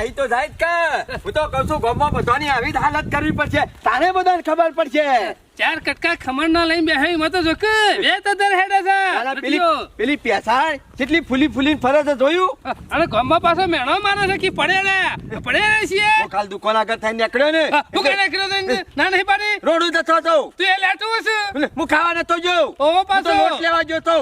આઈ તો જાય કે. હું તો કહું છું ગામમાં બધાની આવી હાલત કરવી પડશે. તારે બધાને ખબર પડશે. ચાર કટકા ખમણ ના લઈને બેહી મત જો કે બે તો દર હેડે છે પેલી. પેલી પેસાડ કેટલી ફૂલી ફૂલી ફરે છે જોયું? અને ગામમાં પાછો મેણો મારે છે કે પડે ને પડે ને છીએ. કાલ દુકાન આગળ થઈને નીકળ્યો ને. હા, કઈ નાખ્યો તો ના નહીં પાડી. રોડ ઉપર જતો હતો તું એ લેતો હશે. હું ખાવા નતો ગયો. ઓ તો પાછો. લોટ લેવા ગયો તો.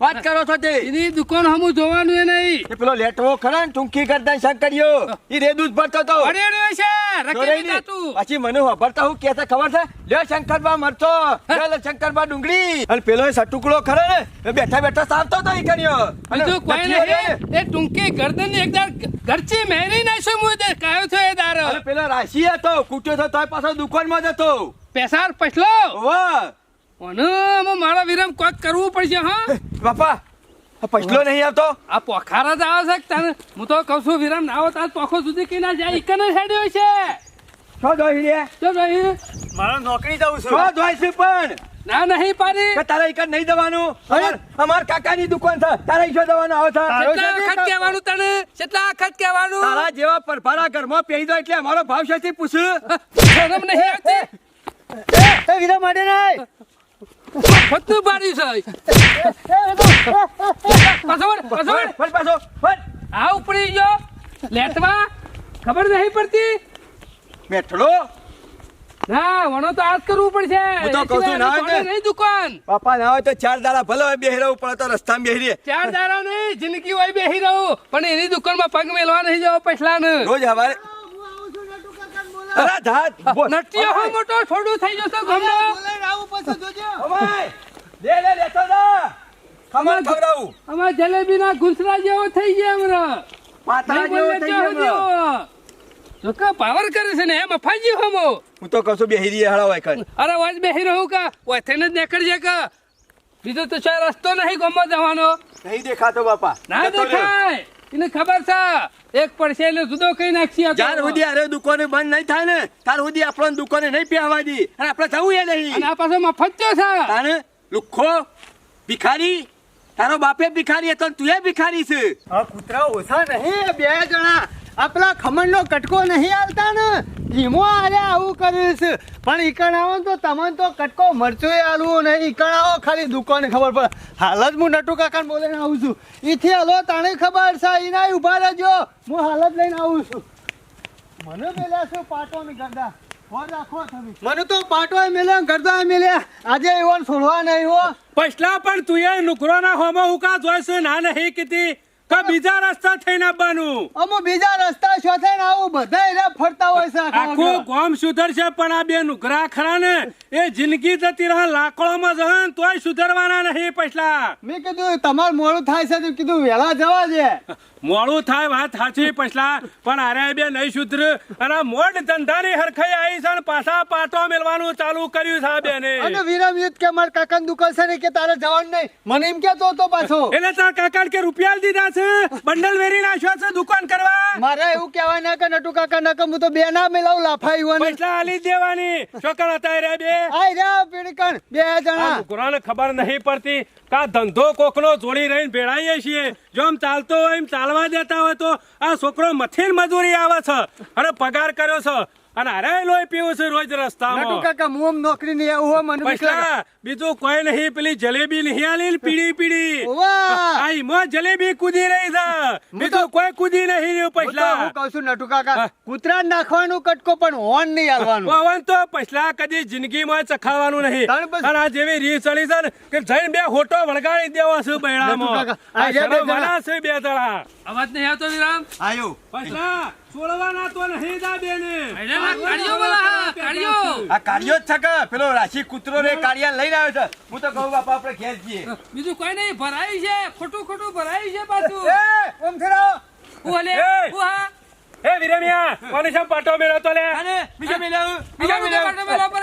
વાત કરો છો તે. એની દુકાન હમુ જોવાનું એ નહીં. એ પેલો લેટવો ખરા ને ટૂંકી કરતા શંકરિયો ઈ રે જ ભરતો તો. અરે રે છે જોરાઈ નહીં પછી મને હબરતા હું કે ખબર છે? લે શંકરબા મરતો. લે શંકરબા ડુંગળી. અને પેલો એ સટુકડો ખરો ને બેઠા બેઠા સાવતો તો ઈ કર્યો. બીજું કોઈ નહીં. એ ટૂંકી ગરદન એકદાર ઘરચી મેરી નાખ્યો મુ તે કાયો થયો એ દારો અરે પેલો રાશી હતો કૂટ્યો હતો તોય પાછો દુકાનમાં જ હતો પેસાર પછલો? વાહ આમાં મારા વિરમ કોક કરવું પડશે હા? બાપા પછલો નહીં આવતો? આ પોખારા જ આવે છે તને? હું તો કહું છું વિરામ ના આવતા પોખો સુધી કઈ ના જાય ઈકને હેડ્યો છે. શું જોઈ રે શું ભાઈ મારા નોકરી જવું શું જોઈ છે પણ? ના નહીં પાડી. કે તારા એક નહીં દવાનું. અમાર અમાર કાકાની દુકાન છે. તારા ઈશો દવાનું આવે છે. કેટલા વખત કહેવાનું તને કેટલા વખત કહેવાનું. તારા જેવા પરફારા ઘરમાં પહેરી દો એટલે અમારો ભાવ છે પૂછ. શરમ નહીં આવતી. એ વિરા માટે નહીં. ફતું પાડી છે. પાછો વળ, પાછો વળ. પાછો આ ઉપડી ગયો. લેટવા. ખબર નહીં પડતી. મેઠડો ના વણો તો આજ કરવું પડશે. હું તો કહું છું, ના હોય નહીં દુકાન. પપ્પા ના હોય તો ચાર દાડા ભલે હોય બેહી રહું પણ તો રસ્તામાં બેહી રહે. ચાર દાડા નહીં જિંદગી હોય બેહી રહું. પણ એની દુકાનમાં પગ મેલવા નહીં જવો પછલા ને રોજ હવારે અરે ધાત નટિયો હો મોટો થોડું થઈ જશે ગમનો અમાય, લે લે લેતો જા. ખમણ ખવડાવું. અમાર જલેબી ના ઘૂસરા જેવો થઈ ગયા હમણાં. પાતળા જેવો થઈ ગયો કે પાવર કરે છે ને? એમ અફાજી હમો. હું તો કહું છું બેહી રહીએ હળો હોય કર અરે વાજ બેહી રહું કા? ઓય થઈને જ નીકળજે કા? બીજો તો ચાર રસ્તો નહીં ગમો જવાનો. નહીં દેખાતો બાપા. ના દેખાય. એને ખબર છે? એક પડશે એટલે જુદો કઈ નાખશી ચાર. સુધી અરે દુકાને બંધ નહીં થાય ને ત્યાર સુધી આપણને દુકાને નહીં પહેવા દી અને આપણે થવું એ અને નહીં આ પાછો મફત છે. તારે લુખ્ખો ભિખારી તારો બાપે ભિખારી હતો તું એ ભિખારી છે. આ કૂતરા ઓછા નહીં બે જણા. આપલા ખમણનો કટકો નહીં આવતા ને? ધીમો આરે આવું કર્યું છે પણ ઈકણ આવો તો તમને તો કટકો મરચું આલવું નહીં ઈકણ આવો ખાલી દુકાને ખબર પડે. હાલ જ હું નટુ કાકાને બોલીને આવું છું. ઈથી હલો તાણે ખબર છે, ઈના ઊભા રહેજો. હું હાલ જ લઈને આવું છું. મને પેલા શું પાટો ને ગરદા? મને તો પાટો મેલ્યા ગરદા મેલ્યા. આજે એવો છોડવા નહીં હો. પછલા પણ તું એ નુકરો ના હોમો હુકા જોઈશે? ના નહીં કીધી. કે બીજા રસ્તા થઈને આવવાનું અમુ બીજા રસ્તા શોધે થઈને આવું બધા એરા ફરતા હોય છે આખું ગામ. સુધરશે પણ આ બે નુકરા ખરા ને? એ જિંદગી જતી રહે લાકડોમાં જહે ને તોય સુધરવાના નહીં પછલા મેં કીધું તમારું મોડું થાય છે તો કીધું વહેલા જવા દે. મોડું થાય વાત સાચી પછલા પણ અરે બે નહીં સુધર. અને આ મોડ ધંધાની હરખાઈ આવી છે ને પાછા પાટો મેળવાનું ચાલુ કર્યું છે બેને. અને વિરામ યુદ્ધ કે મારા કાકાની દુકાન છે ને કે તારે જવાનું નહીં? મને એમ કેતો હતો પાછો. એટલે તારા કાકા કે રૂપિયા દીધા છે? બંડલ વેરી નાખ્યો છે દુકાન કરવા? મારે એવું કહેવાય ના કે નટુ કાકા ના કે હું તો બે ના મેલાવ લાફાઈ હોય પૈસા આલી દેવાની. છોકરા હતા રે બે. આઈ રે પીડકણ બે જણા. છોકરાને ખબર નહીં પડતી કા ધંધો કોકનો જોડી રહીને ભેળાઈએ છીએ. જો આમ ચાલતો હોય એમ ચાલવા દેતા હોય તો આ છોકરો મથીન મજૂરી આવે છે. અને પગાર કર્યો છે. અને અરે લોહી પીવું છે રોજ રસ્તામાં. કાકા હું નોકરી નહીં આવું મને પૈસા બીજું કોઈ નહીં પેલી જલેબી નહીં આલી પીડી પીડી આ ઈમો જલેબી કૂદી રહી છે. બીજું કોઈ કૂદી નહીં રહ્યું પૈસા. હું કહું છું નટુ કાકા કૂતરા નાખવાનું કટકો પણ હોન નહીં પવન તો પછલા કદી જિંદગીમાં ચખાવાનું નહીં. અને આ જેવી રીત ચડી છે ને કે જઈને બે હોટો વળગાડી દેવા છું નટુ બૈડામાં આ બે શરમ જણા- છે બે જણા. અવાજ નહીં આવતો વિરામ? આયો. પછલા છોડવાના તો નહીં દા બેને. કાઢ્યો બોલા કાઢ્યો આ કાળિયો જ છે પેલો રાશિ કૂતરો રે કાળિયા લઈને આવ્યો છે. હું તો કહું બાપા આપણે ઘેર જઈએ. બીજું કોઈ નહીં ભરાયું છે ખોટું ખોટું ભરાયું છે પાછું. એ ઓમ ફેરો હું હલે? એ! હું હા? એ વિરમિયા કોને શા પાટો મેળો તો લે? અને બીજો મિલાવ બીજો પાટો પર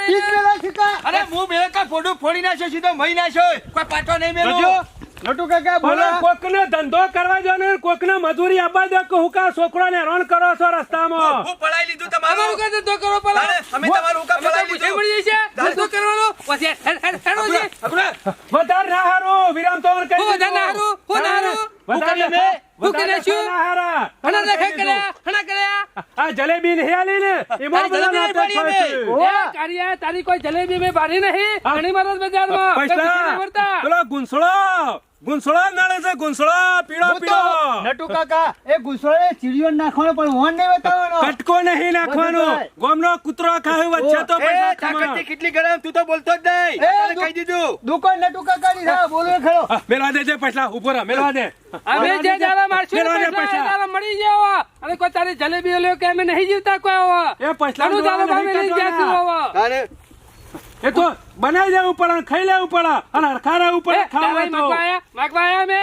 શીખા અરે હું બે કા ફોટો ફોડી નાખ્યો સીધો મહી નાખ્યો. કોઈ પાટો નહીં જોજો નટુ કાકા બોલો. બોલો કોકને ધંધો કરવા જો ને કોકને મજૂરી આપવા દો કે હું કા છોકરાને હેરાન કરો છો રસ્તામાં? હું પડાઈ લીધું અમારું તમારું કઈ ધંધો કરો પેલા અમે તમારું હુકા પડાઈ લીધું. પડી જાય ધંધો કરવાનો? પછી હેડ હેડ હેડો છે આપણે ના હારું વિરામ તો કઈ હું ના હારું, હું ના હારું. હું કરી લે? હું કરી છું? ના હારા. હણા દેખાય કર્યા? હણા કર્યા? જલેબી ને તારી બધા નાટક. છે. કારિયા કોઈ જલેબી મેં બારી નહીં. હા. ઘણી મરદ બજારમાં. પૈસા. પેલો ગુંસળો. ગુંસળો નડે છે ગુંસળો પીળો પીળો. નટુ કાકા એ ગુસ્સોએ ચીડિયો નાખવાનો પણ હોન નહીં બતાવવાનો. કટકો નહીં નાખવાનો. ગોમનો કૂતરો ખાયો વચ્ચે તો પૈસા તાકાતથી કેટલી ગરમ તું તો બોલતો જ નહીં. એ, તને કહી દીધું. દુકાન નટુ કાકા ની હા બોલો ખરો મેલવા દે જે પૈસા ઉપર આ, મેલવા દે. અમે જે દાડા મારશું મેલવા દે પૈસા, દાડા મળી જાવ અને કોઈ તારી જલેબી લ્યો કે અમે નહીં જીવતા કોઈ આવો એ પૈસા નું દાડો નહીં લઈ ગયા છું કાઢવાના. એ તો બનાવી દેવું પડે અને ખાઈ લેવું પડે અને હરખા રહેવું પડે ખાવા તો માગવા આયા? માગવા આયા અમે?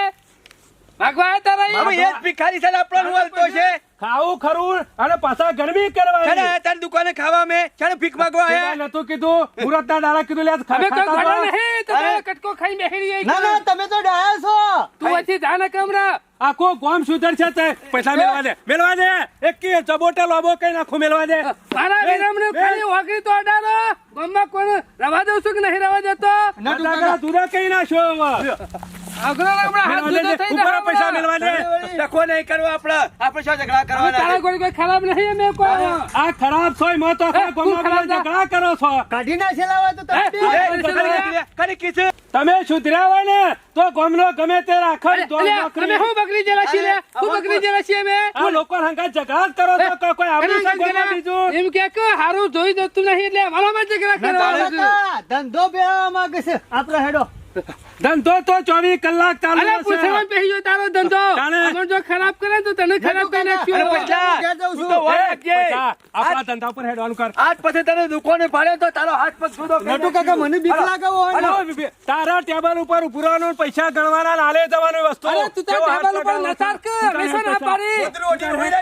માગવા આયા તારા એ જ ભિખારી છે આપણો હું હાલતો છે ખાવું ખરું અને પાછા ગરમી ને કરવાની તારી દુકાને ખાવા મે. ને ભીખ માંગવા આયા નતું કીધું. મુરત ના દાડા કીધું લે અમે કોઈ તો. નહીં, તો કટકો ખાઈ બેસી રહી ના ના તમે તો ડાયા છો. તું અહીંથી જા ને કમરા. આખો ગોમ સુધર છે તે. પૈસા મેળવા દે મેળવા દે. એક કે ચબોટે લોબો કઈ નાખો મેળવા દે. મારા એ, વિરમને ખાલી વાઘરી તો અડારો ગોમમાં કોણ રવા દઉં છું કે નહીં રવા દેતો? ના દૂધા કઈ નાખ્યો પૈસા મેળવા નહીં કરવો આપણે. આપણે શું ઝઘડા કરવાના કોઈ કોઈ ખરાબ નહીં અમે કોઈ. આ ખરાબ છો મો તો એ, તું ખરાબ જા. ઝઘડા કરો છો. કાઢી ના છેલાવા તો કરી- કીધું. તમે ને ગમનો ગમે તે રાખો અરે, તો અલ્યા, નોકરી. અમે શું બકરી જેલા છીએ લે? બકરી જેલા છીએ અમે? આ લોકો હંગા ઝઘડા કરો છો કોઈ આવડું છે બીજું. એમ કે કે હારું જોઈ જતું નહીં એટલે ઝઘડા છે. કાકા ધંધો બે માંગે છે આપણે હેડો. ધંધો તો ચોવીસ કલાક ચાલુ તારો ધંધો. અમર જો ખરાબ કરે તો તને ખરાબ કરી અરે પૈસા, છું. તો આપણા ધંધા પર હેડવાનું કર. આજ પછી તને દુકાને પાડ્યો તો તારો હાથ પગ સુધો નટુ કાકા મને બીક લાગવો હોય. અરે, તારા ટેબલ ઉપર પુરાનો પૈસા ગણવાના લાલે જવાની વસ્તુ. અરે, તું તારા ટેબલ ઉપર નસાર કર, તું હંમેશા ના પાડી.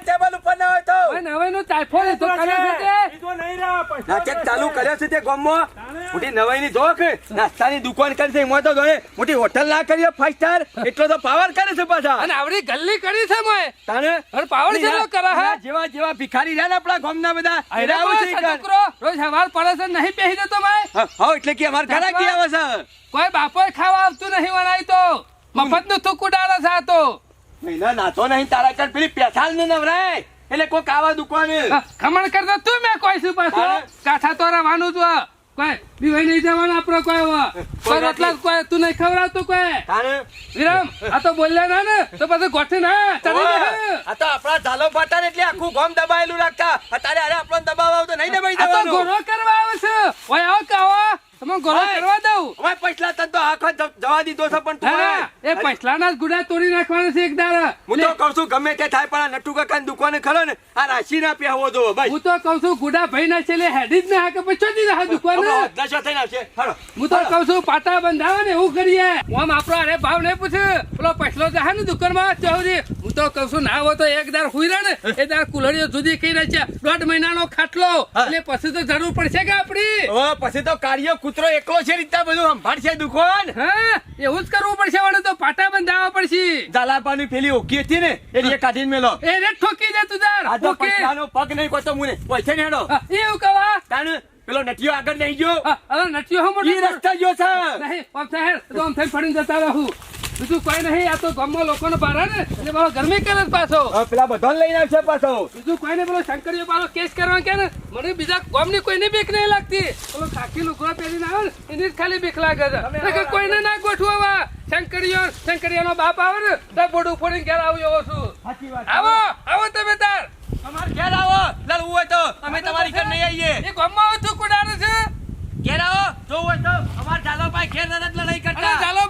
ટેબલ ઉપર ના હવે નવાઈનો ટાઈફોઈડ એ કર્યો છે. તે. નહીં રહે, પૈસા નાટક ચાલુ કર્યો છે તે ગામમાં. મોટી નવાઈની જોક. નાસ્તાની દુકાન કરી છે એમાં તો જોડે મોટી હોટલ ના કરી ફાઈવ સ્ટાર એટલો તો પાવર કરે છે પાછા. અને આવડી ગલ્લી કરી છે મોય તાને અરે પાવર છે કરે હે? જેવા જેવા ભિખારી રહ્યા ને આપણા ગામના બધા. અરે આવું છે છોકરો રોજ સવાર પડે છે નહીં બેસી જતો મોય હા, એટલે કે અમાર ઘરે કી આવે છે? કોઈ બાપો ખાવા આવતું નહીં વણાય તો. મફતનું ઉડાડે છે સાતો તો. મહિના નાતો નહીં તારા કર પેલી પેથાલ ને નવરાય. એટલે કોક આવા દુકાને. ખમણ કરતો તું મેં કોઈ શું પાછો? કાઠા તો રવાનું જ. કોઈ બીવાઈ નહીં જવાનું આપણો કોઈ. કોઈ એટલા કોઈ તું નહીં ખવડાવતું કોઈ? વિરામ આ તો બોલ્યા ના ને? તો પછી ગોઠી ના. જાય. આ તો આપણા ઝાલો ફાટા એટલે આખું ગોમ દબાયેલું રાખતા. અત્યારે અરે આપણો દબાવ આવતો નહીં દબાઈ આ તો દેવાનું ગોળો કરવા આવે છે. ઓય આવો કે આવો તમે ગોરો કરવા દઉં. ઓય પછલા તન તો આખો જવા દીધો છે પણ તું. એ પછલાના જ ગુડા તોડી નાખવાના છે એક દાડા. હું તો કઉ છું ગમે તે થાય પણ આ નટુ કાકાની દુકાને ખરો ને આ રાશિ ના પહેવો દો બસ. હું તો કઉ છું ગુડા ભાઈ ના છે હેડી જ ના હાકે પછી ચોથી ના દુકાન? નશો થઈ આવશે? હાલો. હું તો કઉ છું પાટા બંધાવે ને એવું કરીએ. આમ આપણો અરે ભાવ નહીં પૂછે. પેલો પછલો જહે ને દુકાનમાં ચૌરી હું તો કઉ છું ના હોય તો એક દાર હુઈ રહે ને એ દાર કુલડીઓ જુદી કઈ રહે છે દોઢ મહિનાનો ખાટલો. એટલે પછી તો જરૂર પડશે કે આપડી પછી તો કાર્ય કૂતરો એકલો છે રીતના બધું સંભાળશે દુકાન. હા? એવું જ કરવું પડશે વડે તો પાટા બંધાવા પડશે. ઝાલાપાની પેલી ઓકી હતી ને એ કાઢીને મેલો. એ રે ઠોકી દે તું તાર આ તો પછલાનો પગ નહીં કોતો મુને. પૈસે ને હેડો. એવું કવા તાને પેલો નટિયો આગળ નહીં ગયો. હા, હવે નટિયો હમ ઈ રસ્તા ગયો છે. નહીં આમ સાહેબ તો આમ થઈ પડીને જતા રહું. બીજું કોઈ નહીં આ તો ગામમાં લોકોને બારા ને. એટલે મારો ગરમી કરે પાછો. પેલા બધાને લઈને આવશે પાછો. બીજું કોઈ ને પેલો શંકરીઓ પાછો કેસ કરવા કે ને મને બીજા ગામની કોઈની બીક નહીં લાગતી. પેલો ખાખી લુગડો પહેરીને આવે ને એની જ ખાલી બીક લાગે છે. કોઈને ના ગોઠવા શંકરીઓ શંકરીયાનો બાપ આવે ને તો બોડ ફોડીને ઘેર આવ્યો છું. આવો આવો તમે તાર. અમાર ઘેર આવો. લડવું હોય તો અમે તમારી ઘર નહીં આવીએ. એ ગામમાં આવું છું કુડારે છે. ઘેર આવો જોવું હોય તો અમાર ઝાલો પાસે ઘેર નથી લડાઈ કરતા. ચાલો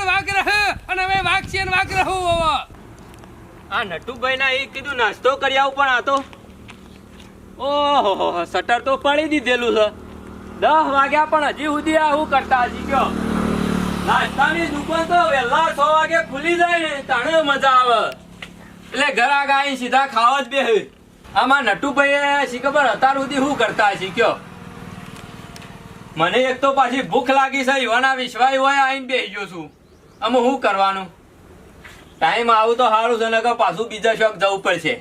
ને વાઘ રહે અને હવે વાઘ છે ને વાઘ રહું આ નટુભાઈ ના એ કીધું, નાસ્તો કરી આવું પણ આ તો. ઓહો સટર તો પડી દીધેલું છે. દસ વાગ્યા પણ હજી સુધી આ હું કરતા હજી કયો? નાસ્તાની દુકાન તો વહેલા છ વાગે ખુલી જાય ને, તાણે મજા આવે. એટલે ઘર આગા આવીને સીધા ખાવા જ બે આમાં નટુભાઈ શી ખબર અત્યાર સુધી શું કરતા હશે કયો? મને એક તો પાછી ભૂખ લાગી છે યુવાના વિશ્વાય હોય આઈને બેસી ગયો છું. આમ શું કરવાનું ટાઈમ આવું તો સારું છે નકર પાછું બીજા શોખ જવું પડશે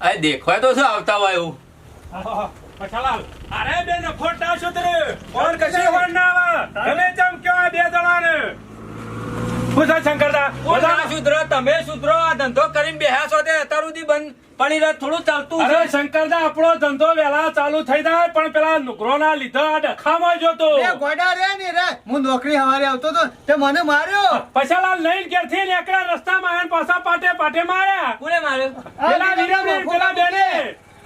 અરે દેખવાય તો શું આવતા હોય એવું અરે બે નફોટા છો તે. ઓર કશી વાર ના આવે. તમે જેમ કયો બે જણાને. શું છે શંકરદા? કોણ બધા તમે સુધરો આ ધંધો કરીને બેહ્યા છો તે અત્યાર સુધી બંધ પણ એ થોડું ચાલતું અરે શંકરદા આપણો ધંધો વેલા ચાલુ થઈ જાય પણ પેલા નુકરોના લીધો આ ડખામાં જોતો બે ગોડા રે ને રે. હું નોકરી હવારે આવતો તો તે મને માર્યો. પછાલા લઈને ઘેરથી એકડા રસ્તામાં આવીને પાછા પાટે પાટે માર્યા. કોને માર્યો? પેલા વીરમને પેલા બેને.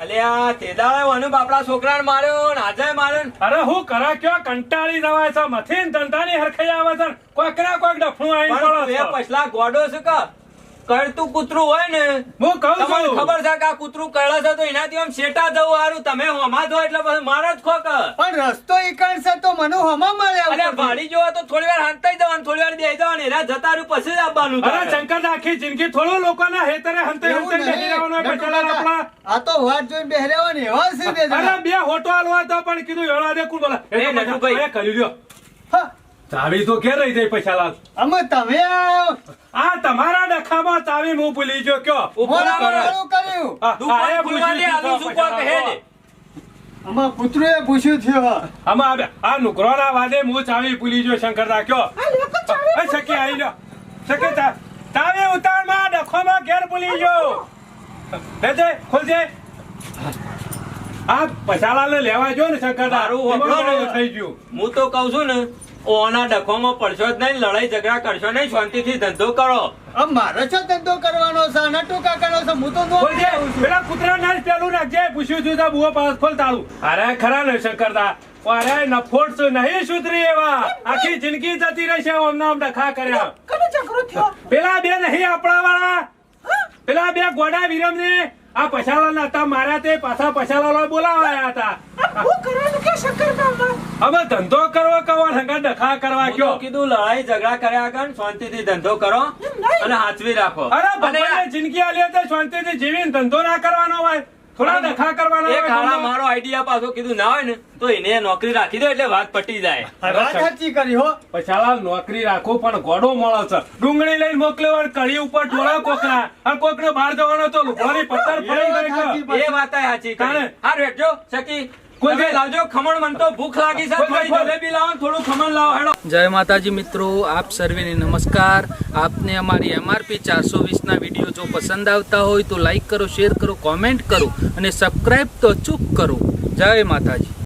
અલે આ તેદાળે વનુ બાપડા છોકરાને માર્યો ને આજે માર્યો ને. અરે હું કરા કયો? કંટાળી જવાય છે. મથીન ધંધાની હરખાઈ આવે છે કોઈક ના કોઈક ડફણું આવી પડે પછલા ગોડો છે કે કરતું કૂતરું હોય ને હું કહું છું. ખબર છે કે આ કૂતરું કરડે છે તો એનાથી આમ શેટા જવું સારું તમે હમા જો એટલે પછી મારો જ ખોક. પણ રસ્તો ઈકણ છે તો મને હમા મળ્યા અરે ભાડી જોવા તો થોડી વાર હંતાઈ જવાનું થોડી વાર બેસી જવાનું એના જતા રહ્યું પછી જ આવવાનું અરે. શંકર આખી જિંદગી થોડું લોકોના હેતરે હંતાઈ હંતાઈ બેસી પછાલા કાકા, આપણા. આ તો વાત જોઈને બેહર્યા હોય ને એવા છે બે અરે બે હોટો હાલવા તો પણ કીધું એવડા દે કુલ બોલા એ નટુભાઈ. કરી લ્યો. હા, ચાવી તો ઘેર રહી જાય પછાલા અમે તમે આ તમારા ડખામાં ચાવી હું ભૂલી ગયો કયો? કર્યું. દુકાન ખુલવા દે, આલું. ને. આમાં કૂતરું પૂછ્યું થયું આમાં આ નુકરોના વાદે હું ચાવી ભૂલી ગયો શંકરદા કયો? એ સખી આવી લ્યો સખી ચાવી ઉતારમાં ડખોમાં ઘેર ભૂલી ગયો. લેજે ખોલજે આ પછાલાને લેવા જો ને શંકર થઈ ગયું. હું તો કઉ છું ને ઓના ડખોમાં પડશો જ નહીં લડાઈ ઝઘડા કરશો નહીં શાંતિથી ધંધો કરો. આમ મારે છો ધંધો કરવાનો છે? અને ટૂંકા કરો છો? હું તો પેલા કૂતરા ના પેલું નાખજે પૂછ્યું છું તો બુઓ પાસ ખોલ તાળું. અરે ખરા ને શંકરદા. અરે નફોડ છું નહીં સુધરી એવા. આખી જિંદગી જતી રહેશે ઓમ નામ ડખા કર્યા. પેલા બે નહીં આપણા વાળા પેલા બે ગોડા વિરમ ને આ પછાલા હતા મારા તે પાછા પછાલા બોલાવાયા હતા. હવે ધંધો કરવો કવો હંગા ડખા કરવા કયો? કીધું લડાઈ ઝઘડા કર્યા આગળ શાંતિથી ધંધો કરો અને હાચવી રાખો. અરે ભગવાને જિંદગી આલી તો શાંતિથી જીવીને ધંધો ના કરવાનો હોય. થોડા ડખા કરવાના એક હાડા મારો આઈડિયા પાછો કીધું ના હોય ને તો એને નોકરી રાખી દો એટલે વાત પટી જાય. વાત સાચી કરી હો. પછાલા નોકરી રાખો પણ ગોડો મળે છે. ડુંગળી લઈને મોકલ્યો કળી ઉપર ઢોળા કોકના અને કોકને બહાર જવાનો તો પથ્થર એ વાત સાચી. કે. એ વાત સાચી. તાણે. હા રેટજો સકી કોઈ તમે લાવજો ખમણ મન તો ભૂખ લાગી છે થોડી જલેબી લાવો થોડું ખમણ લાવો હેડો. જય માતાજી મિત્રો આપ સર્વેને નમસ્કાર. આપને અમારી એમઆરપી ચારસો વીસના વીડિયો જો પસંદ આવતા હોય તો લાઈક કરો શેર કરો કોમેન્ટ કરો અને સબસ્ક્રાઈબ તો અચૂક કરો. જય માતાજી.